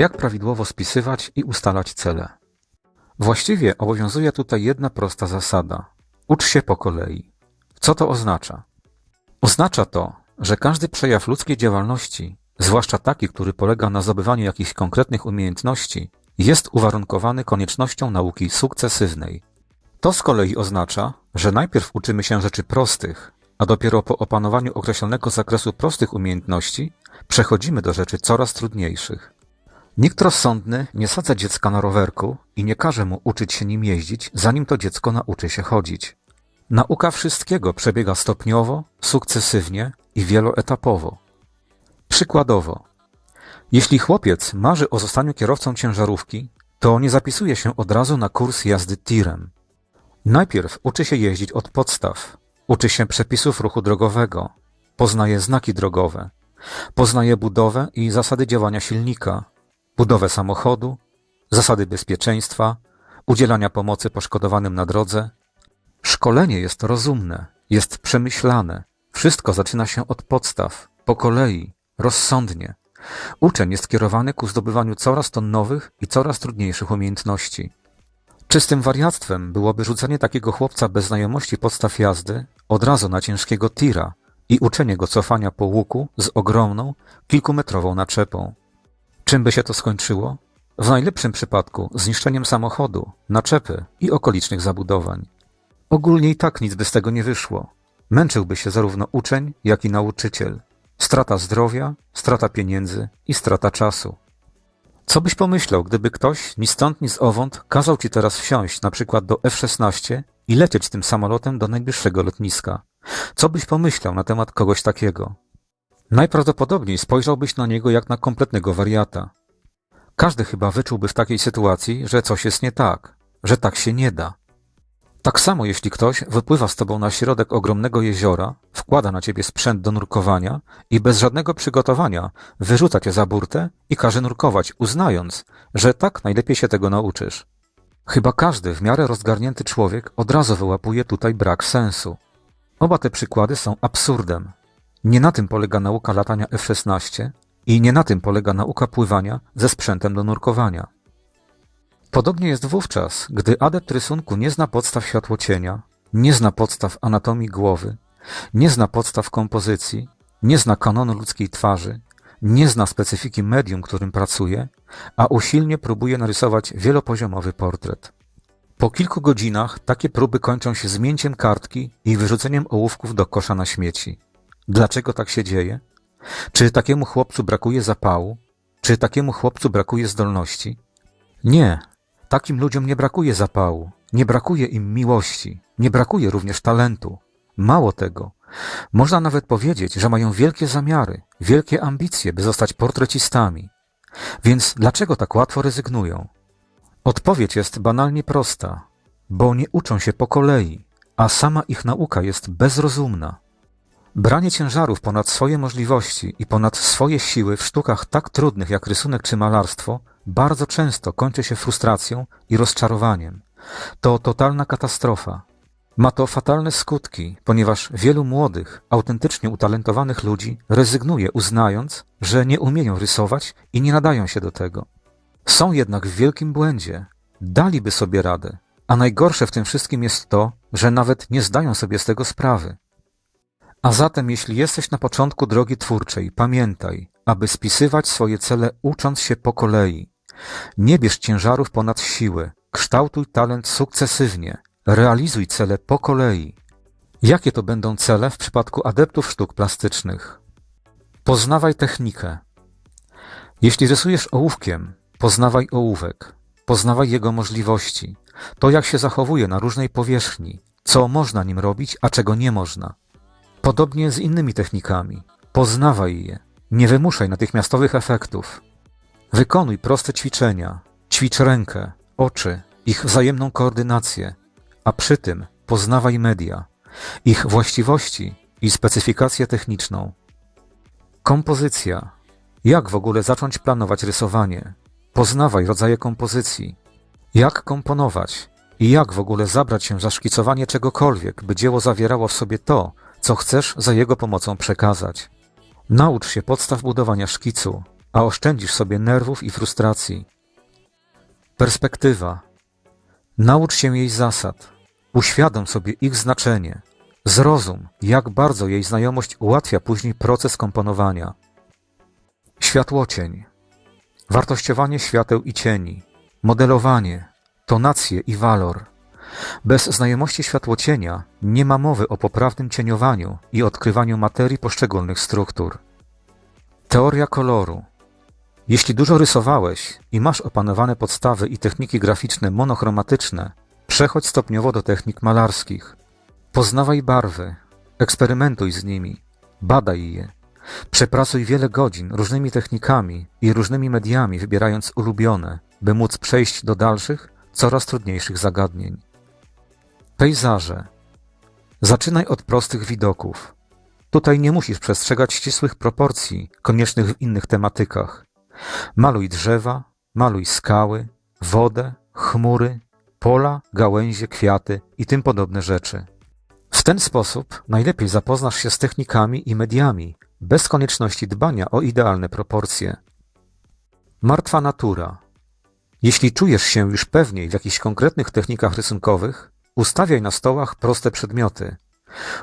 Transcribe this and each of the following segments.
Jak prawidłowo spisywać i ustalać cele? Właściwie obowiązuje tutaj jedna prosta zasada. Ucz się po kolei. Co to oznacza? Oznacza to, że każdy przejaw ludzkiej działalności, zwłaszcza taki, który polega na zdobywaniu jakichś konkretnych umiejętności, jest uwarunkowany koniecznością nauki sukcesywnej. To z kolei oznacza, że najpierw uczymy się rzeczy prostych, a dopiero po opanowaniu określonego zakresu prostych umiejętności przechodzimy do rzeczy coraz trudniejszych. Nikt rozsądny nie sadza dziecka na rowerku i nie każe mu uczyć się nim jeździć, zanim to dziecko nauczy się chodzić. Nauka wszystkiego przebiega stopniowo, sukcesywnie i wieloetapowo. Przykładowo, jeśli chłopiec marzy o zostaniu kierowcą ciężarówki, to nie zapisuje się od razu na kurs jazdy tirem. Najpierw uczy się jeździć od podstaw, uczy się przepisów ruchu drogowego, poznaje znaki drogowe, poznaje budowę i zasady działania silnika, budowę samochodu, zasady bezpieczeństwa, udzielania pomocy poszkodowanym na drodze. Szkolenie jest rozumne, jest przemyślane, wszystko zaczyna się od podstaw, po kolei, rozsądnie. Uczeń jest kierowany ku zdobywaniu coraz to nowych i coraz trudniejszych umiejętności. Czystym wariactwem byłoby rzucenie takiego chłopca bez znajomości podstaw jazdy od razu na ciężkiego tira i uczenie go cofania po łuku z ogromną, kilkumetrową naczepą. Czym by się to skończyło? W najlepszym przypadku zniszczeniem samochodu, naczepy i okolicznych zabudowań. Ogólnie i tak nic by z tego nie wyszło. Męczyłby się zarówno uczeń, jak i nauczyciel. Strata zdrowia, strata pieniędzy i strata czasu. Co byś pomyślał, gdyby ktoś ni stąd, ni z owąd kazał ci teraz wsiąść na przykład do F-16 i lecieć tym samolotem do najbliższego lotniska? Co byś pomyślał na temat kogoś takiego? Najprawdopodobniej spojrzałbyś na niego jak na kompletnego wariata. Każdy chyba wyczułby w takiej sytuacji, że coś jest nie tak, że tak się nie da. Tak samo jeśli ktoś wypływa z tobą na środek ogromnego jeziora, wkłada na ciebie sprzęt do nurkowania i bez żadnego przygotowania wyrzuca cię za burtę i każe nurkować, uznając, że tak najlepiej się tego nauczysz. Chyba każdy w miarę rozgarnięty człowiek od razu wyłapuje tutaj brak sensu. Oba te przykłady są absurdem. Nie na tym polega nauka latania F-16 i nie na tym polega nauka pływania ze sprzętem do nurkowania. Podobnie jest wówczas, gdy adept rysunku nie zna podstaw światłocienia, nie zna podstaw anatomii głowy, nie zna podstaw kompozycji, nie zna kanonu ludzkiej twarzy, nie zna specyfiki medium, którym pracuje, a usilnie próbuje narysować wielopoziomowy portret. Po kilku godzinach takie próby kończą się zmięciem kartki i wyrzuceniem ołówków do kosza na śmieci. Dlaczego tak się dzieje? Czy takiemu chłopcu brakuje zapału? Czy takiemu chłopcu brakuje zdolności? Nie, takim ludziom nie brakuje zapału, nie brakuje im miłości, nie brakuje również talentu. Mało tego, można nawet powiedzieć, że mają wielkie zamiary, wielkie ambicje, by zostać portrecistami. Więc dlaczego tak łatwo rezygnują? Odpowiedź jest banalnie prosta, bo nie uczą się po kolei, a sama ich nauka jest bezrozumna. Branie ciężarów ponad swoje możliwości i ponad swoje siły w sztukach tak trudnych jak rysunek czy malarstwo bardzo często kończy się frustracją i rozczarowaniem. To totalna katastrofa. Ma to fatalne skutki, ponieważ wielu młodych, autentycznie utalentowanych ludzi rezygnuje, uznając, że nie umieją rysować i nie nadają się do tego. Są jednak w wielkim błędzie. Daliby sobie radę, a najgorsze w tym wszystkim jest to, że nawet nie zdają sobie z tego sprawy. A zatem, jeśli jesteś na początku drogi twórczej, pamiętaj, aby spisywać swoje cele ucząc się po kolei. Nie bierz ciężarów ponad siły, kształtuj talent sukcesywnie, realizuj cele po kolei. Jakie to będą cele w przypadku adeptów sztuk plastycznych? Poznawaj technikę. Jeśli rysujesz ołówkiem, poznawaj ołówek, poznawaj jego możliwości, to jak się zachowuje na różnej powierzchni, co można nim robić, a czego nie można. Podobnie z innymi technikami. Poznawaj je. Nie wymuszaj natychmiastowych efektów. Wykonuj proste ćwiczenia. Ćwicz rękę, oczy, ich wzajemną koordynację, a przy tym poznawaj media, ich właściwości i specyfikację techniczną. Kompozycja. Jak w ogóle zacząć planować rysowanie? Poznawaj rodzaje kompozycji. Jak komponować? I jak w ogóle zabrać się za szkicowanie czegokolwiek, by dzieło zawierało w sobie to, co chcesz za jego pomocą przekazać. Naucz się podstaw budowania szkicu, a oszczędzisz sobie nerwów i frustracji. Perspektywa. Naucz się jej zasad. Uświadom sobie ich znaczenie. Zrozum, jak bardzo jej znajomość ułatwia później proces komponowania. Światłocień. Wartościowanie świateł i cieni. Modelowanie. Tonacje i walor. Bez znajomości światłocienia nie ma mowy o poprawnym cieniowaniu i odkrywaniu materii poszczególnych struktur. Teoria koloru. Jeśli dużo rysowałeś i masz opanowane podstawy i techniki graficzne monochromatyczne, przechodź stopniowo do technik malarskich. Poznawaj barwy, eksperymentuj z nimi, badaj je. Przepracuj wiele godzin różnymi technikami i różnymi mediami, wybierając ulubione, by móc przejść do dalszych, coraz trudniejszych zagadnień. Pejzaże. Zaczynaj od prostych widoków. Tutaj nie musisz przestrzegać ścisłych proporcji, koniecznych w innych tematykach. Maluj drzewa, maluj skały, wodę, chmury, pola, gałęzie, kwiaty i tym podobne rzeczy. W ten sposób najlepiej zapoznasz się z technikami i mediami, bez konieczności dbania o idealne proporcje. Martwa natura. Jeśli czujesz się już pewniej w jakichś konkretnych technikach rysunkowych, ustawiaj na stołach proste przedmioty.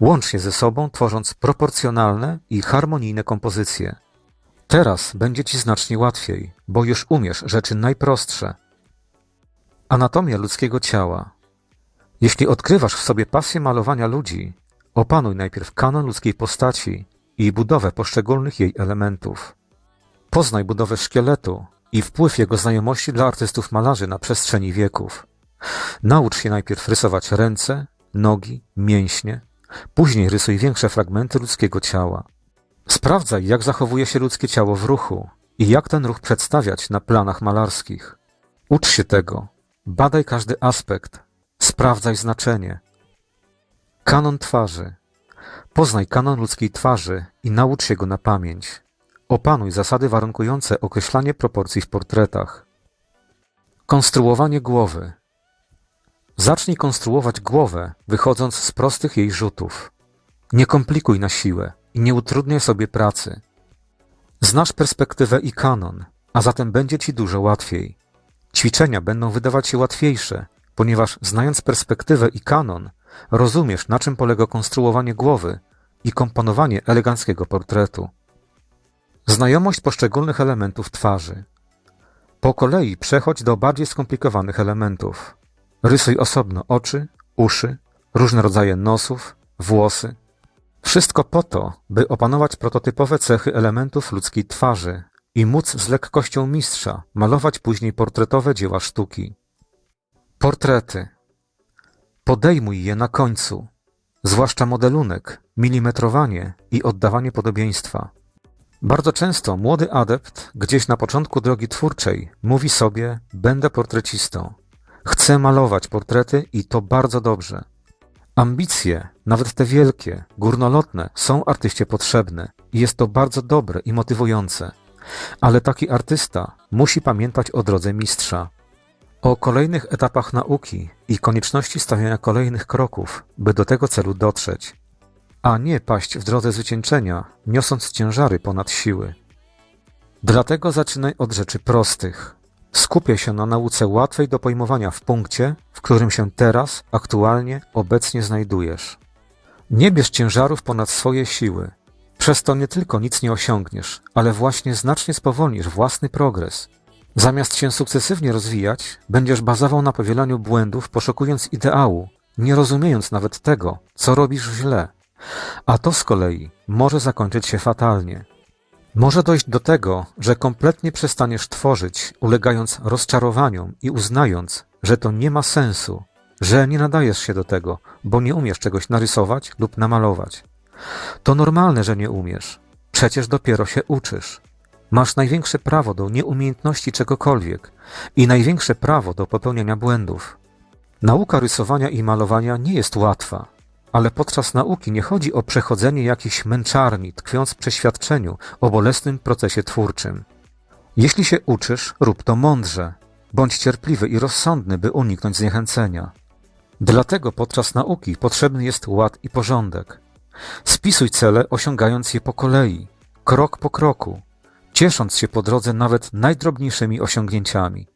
Łącz je ze sobą, tworząc proporcjonalne i harmonijne kompozycje. Teraz będzie ci znacznie łatwiej, bo już umiesz rzeczy najprostsze. Anatomia ludzkiego ciała. Jeśli odkrywasz w sobie pasję malowania ludzi, opanuj najpierw kanon ludzkiej postaci i budowę poszczególnych jej elementów. Poznaj budowę szkieletu i wpływ jego znajomości dla artystów malarzy na przestrzeni wieków. Naucz się najpierw rysować ręce, nogi, mięśnie, później rysuj większe fragmenty ludzkiego ciała. Sprawdzaj, jak zachowuje się ludzkie ciało w ruchu i jak ten ruch przedstawiać na planach malarskich. Ucz się tego, badaj każdy aspekt, sprawdzaj znaczenie. Kanon twarzy. Poznaj kanon ludzkiej twarzy i naucz się go na pamięć. Opanuj zasady warunkujące określanie proporcji w portretach. Konstruowanie głowy. Zacznij konstruować głowę, wychodząc z prostych jej rzutów. Nie komplikuj na siłę i nie utrudniaj sobie pracy. Znasz perspektywę i kanon, a zatem będzie ci dużo łatwiej. Ćwiczenia będą wydawać się łatwiejsze, ponieważ znając perspektywę i kanon, rozumiesz na czym polega konstruowanie głowy i komponowanie eleganckiego portretu. Znajomość poszczególnych elementów twarzy. Po kolei przechodź do bardziej skomplikowanych elementów. Rysuj osobno oczy, uszy, różne rodzaje nosów, włosy. Wszystko po to, by opanować prototypowe cechy elementów ludzkiej twarzy i móc z lekkością mistrza malować później portretowe dzieła sztuki. Portrety. Podejmuj je na końcu, zwłaszcza modelunek, milimetrowanie i oddawanie podobieństwa. Bardzo często młody adept, gdzieś na początku drogi twórczej, mówi sobie: Będę portrecistą. Chcę malować portrety i to bardzo dobrze. Ambicje, nawet te wielkie, górnolotne, są artyście potrzebne i jest to bardzo dobre i motywujące. Ale taki artysta musi pamiętać o drodze mistrza, o kolejnych etapach nauki i konieczności stawiania kolejnych kroków, by do tego celu dotrzeć, a nie paść w drodze zwyciężenia, niosąc ciężary ponad siły. Dlatego zaczynaj od rzeczy prostych. Skupiaj się na nauce łatwej do pojmowania w punkcie, w którym się teraz, aktualnie, obecnie znajdujesz. Nie bierz ciężarów ponad swoje siły. Przez to nie tylko nic nie osiągniesz, ale właśnie znacznie spowolnisz własny progres. Zamiast się sukcesywnie rozwijać, będziesz bazował na powielaniu błędów, poszukując ideału, nie rozumiejąc nawet tego, co robisz źle. A to z kolei może zakończyć się fatalnie. Może dojść do tego, że kompletnie przestaniesz tworzyć, ulegając rozczarowaniom i uznając, że to nie ma sensu, że nie nadajesz się do tego, bo nie umiesz czegoś narysować lub namalować. To normalne, że nie umiesz. Przecież dopiero się uczysz. Masz największe prawo do nieumiejętności czegokolwiek i największe prawo do popełniania błędów. Nauka rysowania i malowania nie jest łatwa, ale podczas nauki nie chodzi o przechodzenie jakichś męczarni, tkwiąc w przeświadczeniu o bolesnym procesie twórczym. Jeśli się uczysz, rób to mądrze, bądź cierpliwy i rozsądny, by uniknąć zniechęcenia. Dlatego podczas nauki potrzebny jest ład i porządek. Spisuj cele, osiągając je po kolei, krok po kroku, ciesząc się po drodze nawet najdrobniejszymi osiągnięciami.